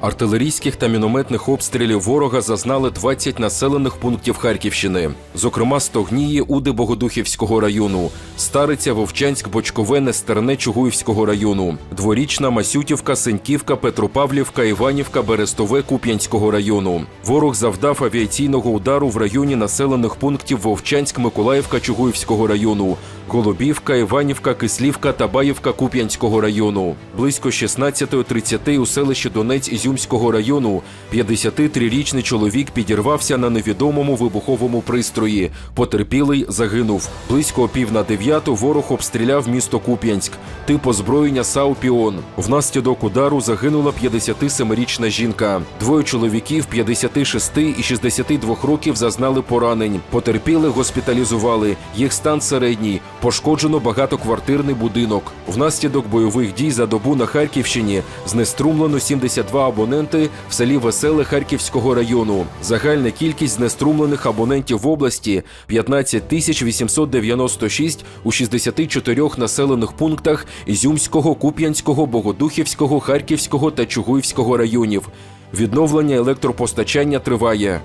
Артилерійських та мінометних обстрілів ворога зазнали 20 населених пунктів Харківщини, зокрема Стогнії, Уди Богодухівського району, Стариця, Вовчанськ, Бочкове, Нестерне Чугуївського району, Дворічна, Масютівка, Сеньківка, Петропавлівка, Іванівка, Берестове, Куп'янського району. Ворог завдав авіаційного удару в районі населених пунктів Вовчанськ, Миколаївка, Чугуївського району, Голубівка, Іванівка, Кислівка, Табаївка Куп'янського району. Близько 16.30 у селищі Донець Ізюмського району 53-річний чоловік підірвався на невідомому вибуховому пристрої. Потерпілий загинув. Близько пів на дев'яту ворог обстріляв місто Куп'янськ. Тип озброєння САУ «Піон». Внаслідок удару загинула 57-річна жінка. Двоє чоловіків 56 і 62 років зазнали поранень. Потерпіли госпіталізували. Їх стан середній. Пошкоджено багатоквартирний будинок. Внаслідок бойових дій за добу на Харківщині знеструмлено 72 абоненти в селі Веселе Харківського району. Загальна кількість знеструмлених абонентів в області 15 тисяч 896 у 64 населених пунктах Ізюмського, Куп'янського, Богодухівського, Харківського та Чугуївського районів. Відновлення електропостачання триває.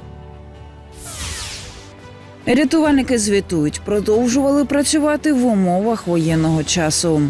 Рятувальники звітують, продовжували працювати в умовах воєнного часу.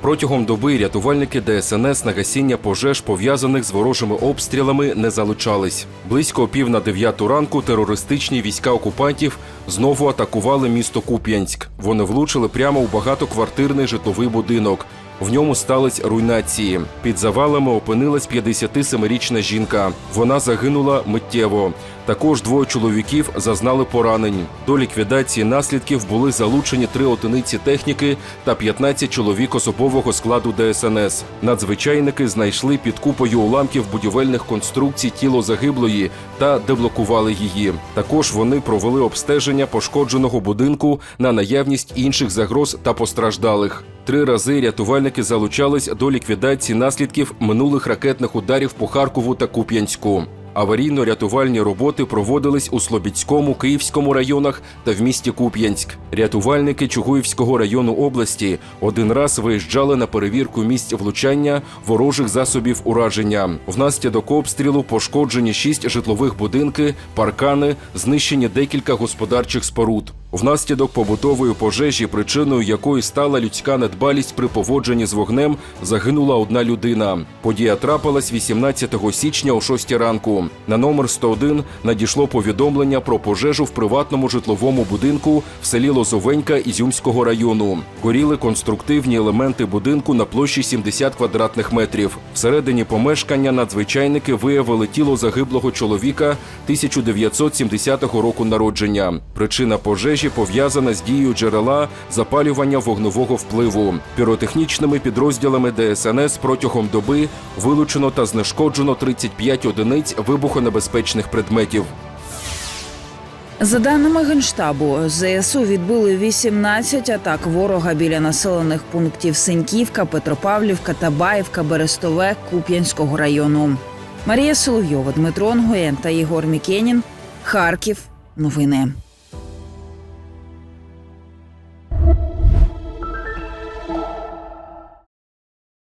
Протягом доби рятувальники ДСНС на гасіння пожеж, пов'язаних з ворожими обстрілами, не залучались. Близько пів на дев'яту ранку терористичні війська окупантів знову атакували місто Куп'янськ. Вони влучили прямо у багатоквартирний житловий будинок. В ньому стались руйнації. Під завалами опинилась 57-річна жінка. Вона загинула миттєво. Також двоє чоловіків зазнали поранень. До ліквідації наслідків були залучені три одиниці техніки та 15 чоловік особового складу ДСНС. Надзвичайники знайшли під купою уламків будівельних конструкцій тіло загиблої та деблокували її. Також вони провели обстеження пошкодженого будинку на наявність інших загроз та постраждалих. Три рази рятувальники залучались до ліквідації наслідків минулих ракетних ударів по Харкову та Куп'янську. Аварійно-рятувальні роботи проводились у Слобідському, Київському районах та в місті Куп'янськ. Рятувальники Чугуївського району області один раз виїжджали на перевірку місць влучання ворожих засобів ураження. Внаслідок обстрілу пошкоджені шість житлових будинки, паркани, знищені декілька господарчих споруд. Внаслідок побутової пожежі, причиною якої стала людська недбалість при поводженні з вогнем, загинула одна людина. Подія трапилась 18 січня о 6 ранку. На номер 101 надійшло повідомлення про пожежу в приватному житловому будинку в селі Лозовенька Ізюмського району. Горіли конструктивні елементи будинку на площі 70 квадратних метрів. Всередині помешкання надзвичайники виявили тіло загиблого чоловіка 1970 року народження. Причина пожежі пов'язана з дією джерела запалювання вогнового впливу. Піротехнічними підрозділами ДСНС протягом доби вилучено та знешкоджено 35 одиниць вибухонебезпечних предметів. За даними Генштабу, ЗСУ відбили 18 атак ворога біля населених пунктів Сеньківка, Петропавлівка, Табаївка, Берестове, Куп'янського району. Марія Соловйова, Дмитро Онгоєн та Єгор Мікенін. Харків. Новини.